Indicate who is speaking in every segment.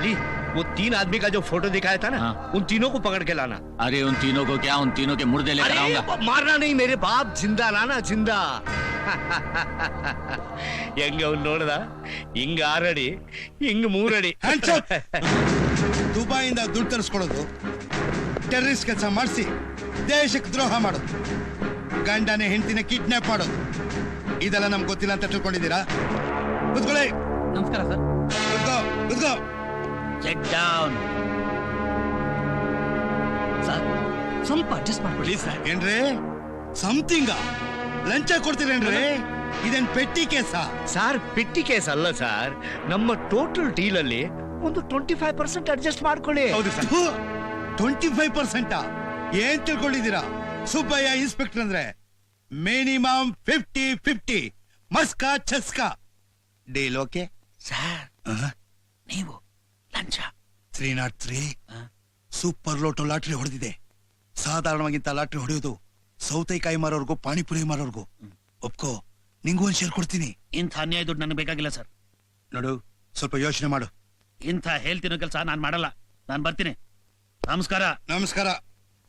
Speaker 1: अली वो तीन आदमी का जो फोटो दिखाया था ना
Speaker 2: हाँ।
Speaker 1: उन तीनों को पकड़ के लाना
Speaker 2: अरे उन तीनों को क्या उन तीनों के मुर्दे लेकर
Speaker 1: अरे
Speaker 2: आऊंगा
Speaker 1: वो मारना नहीं मेरे बाप जिंदा लाना जिंदा ಹೆಂಗ ಅವ್ನು ನೋಡ್ದ ಹಿಂಗ ಆರಡಿ ಹಿಂಗ ಮೂರಡಿ
Speaker 3: Hands up! ದುಬೈಯಿಂದ ದುಡ್ಡು ತರಿಸ್ಕೊಳ್ಳೋದು ಟೆರರಿಸ್ಟ್ ಕೆಲಸ ಮಾಡಿಸಿ ದೇಶಕ್ಕೆ ದ್ರೋಹ ಮಾಡೋದು ಗಂಡನೇ ಹೆಂಡತಿನ ಕಿಡ್ನಾಪ್ ಮಾಡೋದು ಇದೆಲ್ಲ ನಮ್ಗೆ ಗೊತ್ತಿಲ್ಲ ಅಂತ ತಿಳ್ಕೊಂಡಿದ್ದೀರಾ ಕುತ್ಕೊಳ್ಳಿ
Speaker 4: ನಮಸ್ಕಾರ ಸರ್
Speaker 3: ಕುತ್ಕೋ ಕುತ್ಕೋ
Speaker 2: ಚೆಕ್ ಡೌನ್
Speaker 4: ಸರ್ ಸ್ವಲ್ಪ ಅಡ್ಜಸ್ಟ್ ಮಾಡ್ಕೊಳ್ಳಿ ಸರ್
Speaker 3: ಏನ್ರಿ? ಸಮಥಿಂಗ ಲಂಚ ಕೊಡ್ತೀರೇನ್ರಿ ಇದೇನ್ petty case?
Speaker 1: Sir petty case ಅಲ್ಲ ಸರ್ ನಮ್ಮ ಟೋಟಲ್ ಡೀಲ್ ಅಲ್ಲಿ ಒಂದು ಟ್ವೆಂಟಿ ಫೈವ್ ಪರ್ಸೆಂಟ್ ಅಡ್ಜಸ್ಟ್ ಮಾಡ್ಕೊಳ್ಳಿ
Speaker 3: ಟ್ವೆಂಟಿ ಫೈವ್ ಪರ್ಸೆಂಟ್ ಏನ್ ತಿಳ್ಕೊಂಡಿದ್ದೀರಾ? ಸುಬ್ಬಯ್ಯ ಇನ್ಸ್ಪೆಕ್ಟರ್ ಅಂದ್ರೆ ಮಿನಿಮಮ್ ಫಿಫ್ಟಿ ಫಿಫ್ಟಿ ಮಸ್ಕಾ ಚಸ್ಕಾ. ಡೀಲ್ ಓಕೆ
Speaker 4: ಸರ್ ನೀವು ಲಂಚ
Speaker 3: three not three super lotto lottery ಹೊಡೆದಿದೆ. ಸಾಧಾರಣವಾಗಿಂತ ಲಾಟ್ರಿ ಹೊಡೆಯೋದು ಸೌತೆಕಾಯಿ ಮಾರೋರ್ಗು ಪಾನಿಪುರಿ ಮಾರೋರ್ಗು. ಒಪ್ಕೋ ನಿಂಗೂ ಒಂದ್ ಶೇರ್ ಕೊಡ್ತೀನಿ.
Speaker 5: ಇಂಥ ಅನ್ಯಾಯ ದುಡ್ಡು ನನಗೆ ಬೇಕಾಗಿಲ್ಲ ಸರ್.
Speaker 3: ನೋಡು ಸ್ವಲ್ಪ ಯೋಚನೆ ಮಾಡು.
Speaker 5: ಇಂಥ ಹೇಳ್ತಿರೋ ಕೆಲಸ ನಾನು ಮಾಡಲ್ಲ. ನಾನು ಬರ್ತೀನಿ. ನಮಸ್ಕಾರ.
Speaker 3: ನಮಸ್ಕಾರ.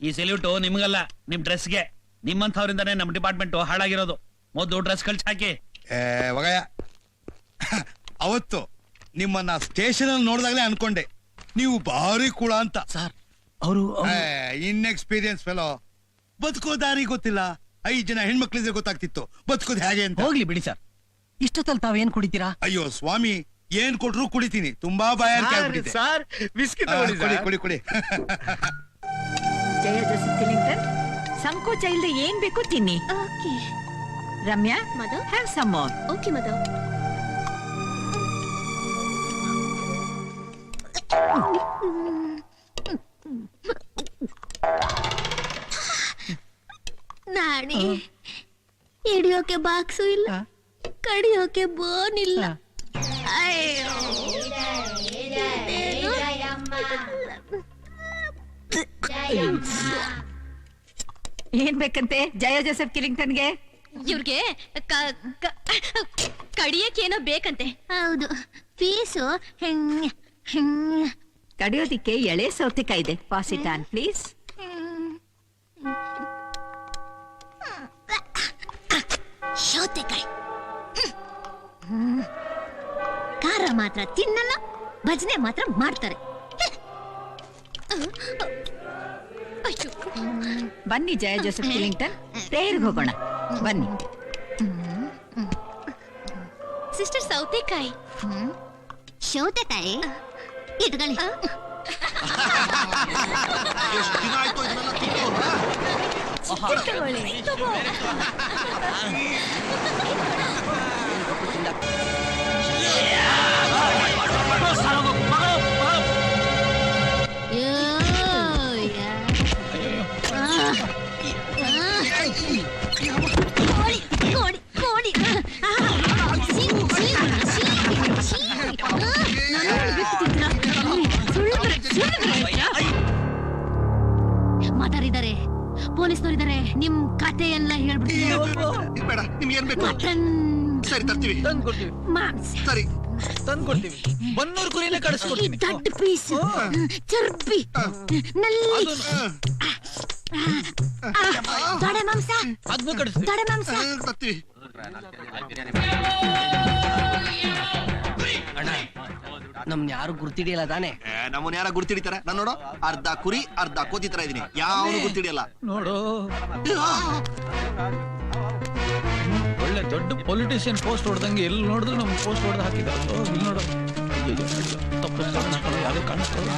Speaker 5: ಈ ಸೆಲ್ಯೂಟು ನಿಮ್ಗಲ್ಲ ನಿಮ್ ಡ್ರೆಸ್ಗೆ. ನಿಮ್ಮಂಥವ್ರಿಂದಾನೇ ನಮ್ಮ ಡಿಪಾರ್ಟ್ಮೆಂಟ್ ಹಾಳಾಗಿರೋದು. ಮೊದಲು ಡ್ರೆಸ್ ಕಳ್ಸಿ ಹಾಕಿ.
Speaker 3: ಏ ಒಗಯ ಅವತ್ತು ನಿಮ್ಮನ್ನ ಸ್ಟೇಷನ್ ಅಲ್ಲಿ ನೋಡಿದಾಗಲೇ ಅನ್ಕೊಂಡೆ. ನೀವು ಭಾರಿ ಕುಳ ಅಂತ.
Speaker 4: ಸರ್ ಅವರು
Speaker 3: ಇನ್ ಎಕ್ಸ್ಪೀರಿಯನ್ಸ್ ಫೆಲೋ ಬದುಕೋ ದಾರಿ ಗೊತ್ತಿಲ್ಲ. ಐದ್ ಜನ ಹೆಣ್ಮಕ್ಳಿದ್ರೆ ಗೊತ್ತಾಗ್ತಿತ್ತು. ಬದುಕೋದು ಹೇಗೆ ಅಂತ.
Speaker 4: ಹೋಗ್ಲಿ ಬಿಡಿ ಸರ್. ಇಷ್ಟೊತ್ತಲ್ಲಿ ತಾವೇನ್ ಕುಡಿತೀರಾ?
Speaker 3: ಅಯ್ಯೋ ಸ್ವಾಮಿ ಏನ್ ಕೊಟ್ರು ಕುಡಿತೀನಿ. ತುಂಬಾ ಭಯ
Speaker 1: ಸರ್ ಬಿಸ್ಕಿಟ್ ತಗೊಳ್ಳಿ
Speaker 3: ಕುಡಿ. ಕುಡಿ ಕುಡಿ.
Speaker 6: ಜಯ ಜೋಸೆಫ್ ಕಿಲಿಂಗ್ಟನ್ ಸಂಕೋಚ ಇಲ್ಲದೆ ಏನ್ ಬೇಕು ತಿನ್ನಿ.
Speaker 7: ಓಕೆ.
Speaker 6: ರಮ್ಯಾ
Speaker 7: ಮದ
Speaker 6: have some more
Speaker 7: okay Madhu. Nani ಹಿಡಿಯೋಕೆ ಬಾಕ್ಸು ಇಲ್ಲ ಕಡಿಯೋಕೆ ಬೋನ್ ಇಲ್ಲ. ಅಯ್ಯೋ?
Speaker 6: ಏನ್? ಬೇಕಂತೆ? ಜಯ ಜೋಸೆಫ್ ಕಿಲಿಂಗ್ಟನ್ಗೆ?
Speaker 7: ಇವ್ರಿಗೆ ಕಡಿಯಕ್ಕೆ ಏನೋ ಕಡಿಯಕ್ಕೇನೋ ಬೇಕಂತೆ. ಹೌದು. ಫೀಸು ಹೆಂಗ್ ಹೆಂಗ್?
Speaker 6: ಕಡಿಯೋದಿಕ್ಕೆ ಎಳೆ ಸೌತೆಕಾಯಿ ಇದೆ ಪಾಸಿಟಾನ್ ಪ್ಲೀಸ್
Speaker 7: ಸೌತೆಕಾಯಿ. ಖಾರ ಮಾತ್ರ ತಿನ್ನಲ್ಲ ಭಜನೆ ಮಾತ್ರ ಮಾಡ್ತಾರೆ.
Speaker 6: ಬನ್ನಿ ಜಯ ಜೋಸೆಫ್ ಕಿಲಿಂಗ್ಟನ್. ಪ್ರೇಯರ್ಗೆ ಹೋಗೋಣ. ಬನ್ನಿ.
Speaker 7: ಸಿಸ್ಟರ್ ಸೌತೆಕಾಯಿ. ಸೌತೆಕಾಯಿ? ಇಟ್ಕೊಳ್ಳಿ ತಗೊಳ್ಳಿ. ತಗೋ. ಹೇಳ್ಬಿಡ್ತೀನಿ
Speaker 3: ಬೇಡ ನಿಮ್ಗೆ ಏನ್ ಬೇಕು?
Speaker 7: ಮಟನ್
Speaker 3: ಸರಿ ತರ್ತೀವಿ.
Speaker 4: ತಂದ್ಕೊಡ್ತೀವಿ.
Speaker 7: ಮಾಂಸ.
Speaker 3: ಸರಿ.
Speaker 4: ತಂದು ಕೊಡ್ತೀವಿ ಬನ್ನೂರು ಕುರಿನೇ
Speaker 7: ಈ
Speaker 4: ಕಳಿಸ್ಕೊಡ್ತೀನಿ
Speaker 7: ದೊಡ್ಡ ಪೀಸ್ ಚರ್ಬಿ. ನಲ್ಲಿ. ತೊಡೆ ಮಾಂಸ.
Speaker 4: ಅದನ್ನು ಕಳಿಸ್ತೀವಿ.
Speaker 7: ಮಾಂಸ.
Speaker 3: ತರ್ತೀವಿ.
Speaker 4: ನಮ್ನ ಯಾರು ಗುರ್ತಿಡಿಯಲ್ಲ ತಾನೆ?
Speaker 8: ನಮ್ಮನ್ನ ಯಾರ ಗುರ್ತಿಡಿತಾರೆ? ನಾನು ನೋಡು ಅರ್ಧ ಕುರಿ ಅರ್ಧ ಕೋತಿ ತರ ಇದೀನಿ. ಯಾವನು ಗುರ್ತಿಡಿಯಲ್ಲ?
Speaker 4: ನೋಡು. ಒಳ್ಳೆ ದೊಡ್ಡ ಪೊಲಿಟಿಷಿಯನ್ ಪೋಸ್ಟ್ ಹೊಡೆದಂಗೆ ಎಲ್ಲಿ ನೋಡಿದ್ರು ನಮ್ಗೆ ಪೋಸ್ಟ್ ಹೊಡೆದು ಹಾಕಿದ್ದಾರೆ. ಓ, ಇಲ್ಲಿ ನೋಡು. ಅಯ್ಯಯ್ಯೋ, ಯಾರು ತಪ್ಪು ಅಣ್ಣ. ಕಾಣಿಸ್ಕೊಳ್ಳೋ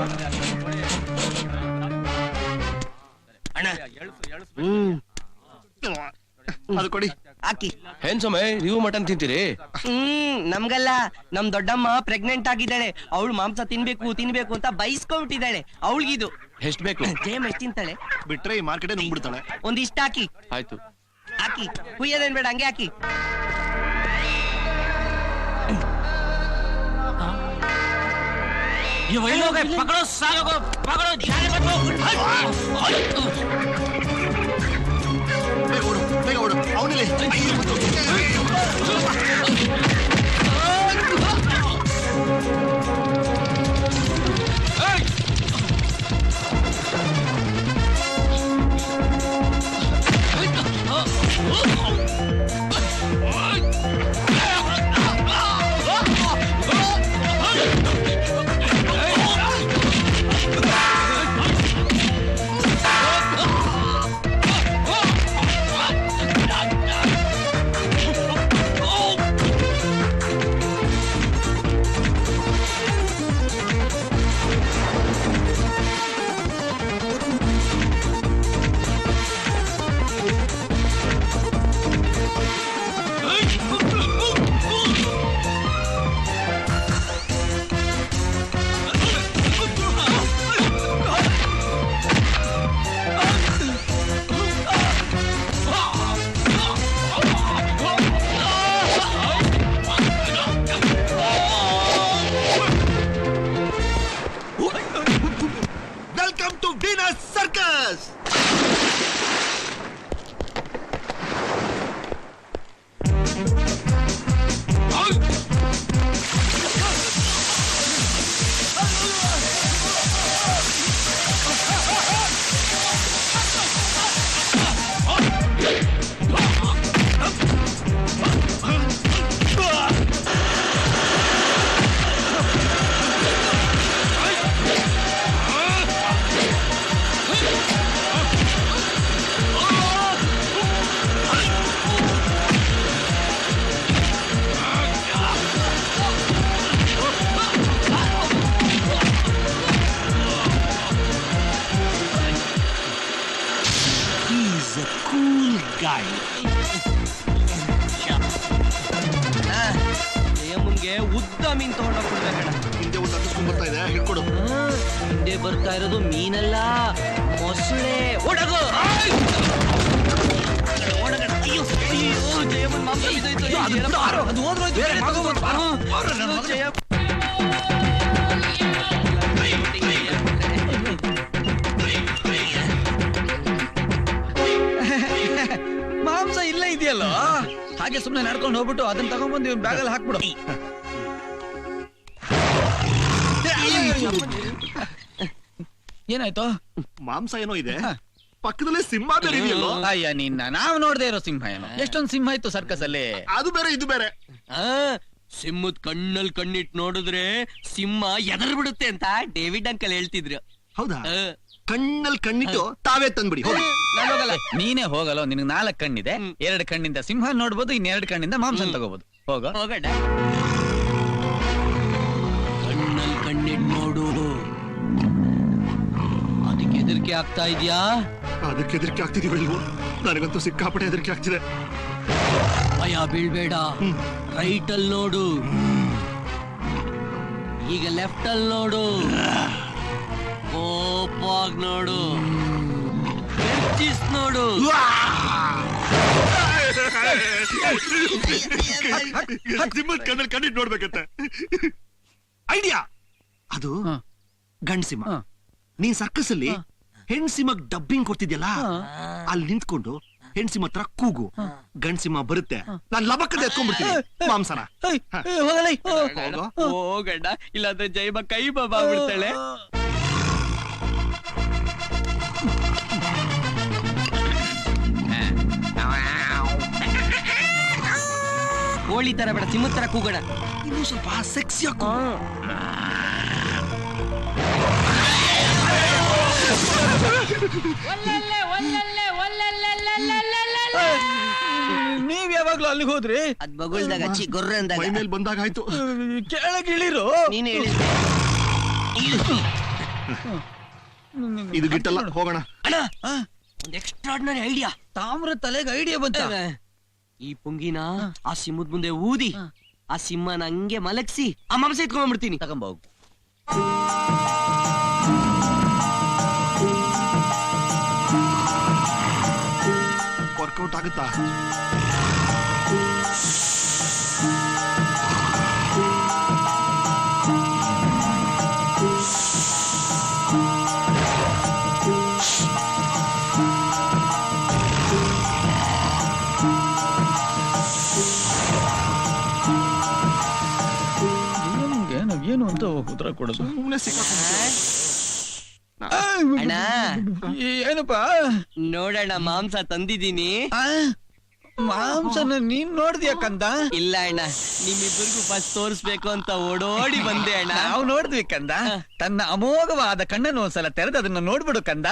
Speaker 8: ಅದು ಕೊಡಿ.
Speaker 9: ಹಾಕಿ
Speaker 2: ಏನ್ ಸಮಯ ನೀವು ಮಟನ್ ತಿಂತೀರಿ
Speaker 9: ಹ್ಮ್ ನಮ್ಗಲ್ಲ ನಮ್ ದೊಡ್ಡಮ್ಮ ಪ್ರೆಗ್ನೆಂಟ್ ಆಗಿದ್ದಾಳೆ ಅವಳು ಮಾಂಸ ತಿನ್ಬೇಕು ತಿನ್ಬೇಕು ಅಂತ ಬೈಸ್ಕೊಂಡ್ಬಿಟ್ಟಿದ್ದಾಳೆ ಅವಳಿಗಿದು
Speaker 2: ಎಷ್ಟ್ ಬೇಕು
Speaker 9: ಜೇಮ್ ಎಷ್ಟ್ ತಿಂತಾಳೆ
Speaker 8: ಬಿಟ್ರೆ ಈ ಮಾರ್ಕೆಟೇ ನುಂಗ್ಬಿಡ್ತಾಳೆ
Speaker 9: ಒಂದಿಷ್ಟ ಹಾಕಿ
Speaker 2: ಆಯ್ತು
Speaker 9: ಹಾಕಿ ಕುಯ್ಯೋದೇನ್ ಬೇಡ ಹಂಗೆ ಹಾಕಿ
Speaker 5: ये वही लोग हैं पकड़ो सालों को पकड़ो जाने मत दो
Speaker 8: ಬೇಗ ಓಡು ಅವನಲ್ಲಿ. ಹತ್ತಿಸ್ಕೊಂಡ್ ಬರ್ತಾ ಇದೆ ಹಿಡ್ಕೊಡು
Speaker 9: ಹಿಂದೆ ಬರ್ತಾ ಇರೋದು ಮೀನಲ್ಲ ಮೊಸಳೆ. ಒಡಗು?
Speaker 4: ಅದು ಹೋದ್ರೋಯ್ತು ಮಾಂಸ ಇಲ್ಲೇ ಇದೆಯಲ್ಲ? ಹಾಗೆ ಸುಮ್ಮನೆ ನಡ್ಕೊಂಡು ಹೋಗ್ಬಿಟ್ಟು ಅದನ್ನ ತಗೊಂಡ್ಬಂದು ಇವ್ನ ಬ್ಯಾಗಲ್ಲಿ ಹಾಕ್ಬಿಡು. ಏನಾಯ್ತು?
Speaker 8: ಮಾಂಸ ಏನೋ ಇದೆ? ಪಕ್ಕದಲ್ಲೇ ಸಿಂಹ ಬೇರೆ ಇದೆಯಲ್ಲೋ?
Speaker 4: ಅಯ್ಯ ನಿನ್ನ ನಾವು ನೋಡ್ದೆ ಇರೋ ಸಿಂಹ ಏನೋ. ಎಷ್ಟೊಂದ್ ಸಿಂಹ ಇತ್ತು ಸರ್ಕಸ್ ಅಲ್ಲಿ
Speaker 8: ಅದು ಬೇರೆ ಇದು ಬೇರೆ.
Speaker 9: ಸಿಂಹದ ಸಿಂಹದ್ ಕಣ್ಣಲ್ಲಿ ಕಣ್ಣಿಟ್ ನೋಡಿದ್ರೆ ಸಿಂಹ ಎದರ್ ಬಿಡುತ್ತೆ ಅಂತ ಡೇವಿಡ್ ಅಂಕಲ್ ಹೇಳ್ತಿದ್ರು.
Speaker 8: ಹೌದಾ? ಕಣ್ಣಲ್ಲಿ ಕಣ್ಣಿಟ್ಟು ತಾವೇ ತಂದ್ಬಿಡಿ ಹೋಗಿ.
Speaker 4: ನಾನ್ ಹೋಗಲ್ಲ. ನೀನೇ ಹೋಗಲ್ಲ ನಿನಗೆ ನಾಲ್ಕು ಕಣ್ಣಿದೆ. ಎರಡು ಕಣ್ಣಿಂದ ಸಿಂಹ ನೋಡ್ಬೋದು ಇನ್ನೆರಡು ಕಣ್ಣಿಂದ ಮಾಂಸ ತಗೋಬಹುದು ಹೋಗೋ.
Speaker 9: ಹೋಗಣ್ಣ ಹೆದರಿಕೆ ಆಗ್ತಾ ಇದೆಯಾ?
Speaker 8: ಅದಕ್ಕೆ ಹೆದರಿಕೆ ಆಗ್ತಿದೀವಿ ನನಗಂತೂ ಸಿಕ್ಕಾಪಟ್ಟೆ ಹೆದರಿಕೆ ಆಗ್ತಿದೆ.
Speaker 9: ಭಯ ಬೀಳ್ಬೇಡ. ರೈಟ್ ಅಲ್ಲಿ ನೋಡು. ಈಗ ಲೆಫ್ಟ್ ಅಲ್ಲಿ ನೋಡು. ಕೋಪಾಗ್ ನೋಡು. ನೋಡು
Speaker 8: ಕಣ್ಣಲ್ಲಿ ಕಣ್ಣಿಟ್ಟು ನೋಡ್ಬೇಕಂತೆ. ಐಡಿಯಾ? ಅದು
Speaker 4: ಹ.
Speaker 8: ಗಂಡ್ ಸಿಂಹ ನೀನ್ ಸರ್ಕಸ್ ಅಲ್ಲಿ ಹೆಣ್ ಮಗ್ ಡಬ್ಬಿಂಗ್ ಕೊಡ್ತಿದ್ಯಲ್ಲ? ಅಲ್ಲಿ ನಿಂತ್ಕೊಂಡು ಹೆಣ್ಸಿಮ ಹತ್ರ ಕೂಗು. ಗಂಡ್ ಸಿಂಹ ಬರುತ್ತೆ. ನಾನ್ ಲಬಕ್ಕದ ಎತ್ಕೊಂಡ್ಬಿಡ್ತೀನಿ. ಮಾಂಸನ.
Speaker 9: ಹೋಗಣ್ಣ ಇಲ್ಲಾಂದ್ರೆ ಜೈಬ ಕೈ ಬಾಬಾ ಬಿಡ್ತಾಳೆ ಕೋಳಿ ತರ ಬೇಡ ಸಿಮ್ಮ ತರ ಕೂಗಡ
Speaker 8: ಇನ್ನು ಸ್ವಲ್ಪ ಸೆಕ್ಸಿ
Speaker 4: ನೀವ್ ಯಾವಾಗ್ಲೂ ಅಲ್ಲಿಗೆ ಹೋದ್ರಿ?
Speaker 9: ಅದ್ ಬಗುಳ್ದಾಗ ಹಚ್ಚಿ ಗೊರ್ರೆ ಅಂದಾಗ.
Speaker 8: ಮೇಲ್ ಬಂದಾಗ ಆಯ್ತು.
Speaker 4: ಕೆಳಗೆ ಇಳಿರು
Speaker 9: ನೀನ್ ಹೇಳಿ
Speaker 8: ಇದು ಗಿಟ್ಟಲ್ಲ ಹೋಗೋಣ.
Speaker 9: ಅಣ್ಣ
Speaker 4: ಆ,
Speaker 9: ಒಂದ್ ಎಕ್ಸ್ಟ್ರಾರ್ಡಿನರಿ ಐಡಿಯಾ
Speaker 4: ತಾಮ್ರ ತಲೆಗೆ ಐಡಿಯಾ ಬಂತ?
Speaker 9: ಈ ಪುಂಗಿನ ಆ ಸಿಂಹದ ಮುಂದೆ ಊದಿ ಆ ಸಿಂಹನ ಹಂಗೆ ಮಲಗಿಸಿ ಆ ಮಾಂಸ ಎತ್ಕೊಂಡ್ಬಿಡ್ತೀನಿ
Speaker 4: ತಗೊಂಬೋಗು
Speaker 8: ವರ್ಕೌಟ್ ಆಗುತ್ತಾ
Speaker 4: ಏನು ಅಂತ ಉತ್ತರ ಕೊಡೋದು
Speaker 8: ಸುಮ್ಮನೆ ಸಿಕ್ಕಾಕೊಂಡ್ಬಿಟ್ರು.
Speaker 9: ಅಣ್ಣ.
Speaker 4: ಏನಪ್ಪ?
Speaker 9: ನೋಡಣ್ಣ ಮಾಂಸ ತಂದಿದ್ದೀನಿ.
Speaker 4: ಆ, ಮಾಂಸನ ನೀನ್ ನೋಡ್ದಿ ಕಂದ?
Speaker 9: ಇಲ್ಲ ಅಣ್ಣ ನಿಮ್ಮಿಬ್ಬರಿಗೂ ಫಸ್ಟ್ ತೋರಿಸ್ಬೇಕು ಅಂತ ಓಡೋಡಿ ಬಂದೆ ಅಣ್ಣ.
Speaker 4: ನಾವು ನೋಡಿದ್ವಿ ಕಂದ. ತನ್ನ ಅಮೋಘವಾದ ಕಣ್ಣನ್ನು ಒಂದ್ಸಲ ತೆರೆದು ಅದನ್ನ ನೋಡ್ಬಿಡು ಕಂದ.